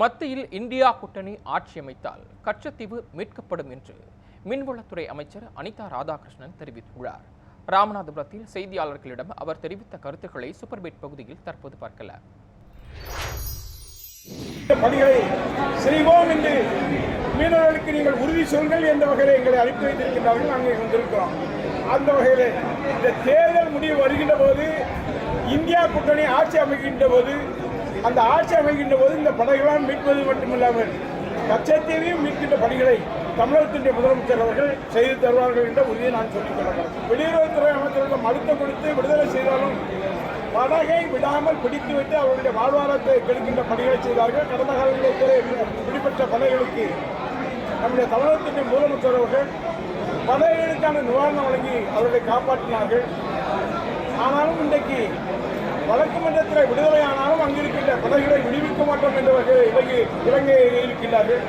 மத்தியில் இந்தியா கூட்டணி ஆட்சி அமைத்தால் கச்சத்தீவு மீட்கப்படும் என்று மின்வளத்துறை அமைச்சர் அனிதா ராதாகிருஷ்ணன் தெரிவித்துள்ளார். ராமநாதபுரத்தில் செய்தியாளர்களிடம் அவர் தெரிவித்த கருத்துக்களை சூப்பர்பீட் பகுதியில் தற்போது பார்க்கலாம் பணிகளை செய்வோம் என்று மீனவர்களுக்கு நீங்கள் உறுதி சொல்கள் என்ற வகையில் எங்களை அனுப்பி வைத்திருக்கின்றார்கள். நாங்கள் வந்திருக்கிறோம். அந்த வகையில் இந்த தேர்தல் முடிவு வருகின்ற போது இந்தியா கூட்டணி ஆட்சி அமைக்கின்ற போது அந்த ஆட்சி அமைகின்ற போது இந்த படைகளால் மீட்பது மட்டுமில்லாமல் கச்சத்தீவையும் மீட்கின்ற பணிகளை தமிழகத்தினுடைய முதலமைச்சர் அவர்கள் செய்து தருவார்கள் என்ற உறுதியை நான் சொல்லிக் கொள்கிறேன். வெளியுறவுத்துறை அமைச்சரிடம் அழுத்தம் கொடுத்து விடுதலை செய்தாலும் படகை விடாமல் பிடித்து வைத்து அவருடைய வாழ்வாதாரத்தை கெடுக்கின்ற பணிகளை செய்தார்கள். கடந்த காலங்களில் பிடிபட்ட படைகளுக்கு நம்முடைய தமிழகத்தின் முதலமைச்சர் அவர்கள் படைகளுக்கான நிவாரணம் வழங்கி அவர்களை காப்பாற்றினார்கள். ஆனாலும் இன்றைக்கு வழக்கு மன்றத்தில் விடுதலையானாலும் அங்கிருக்கின்ற படைகளை விடுவிக்க மாட்டோம் என்ற வகையில் இலங்கை இலங்கை இருக்கின்றார்கள்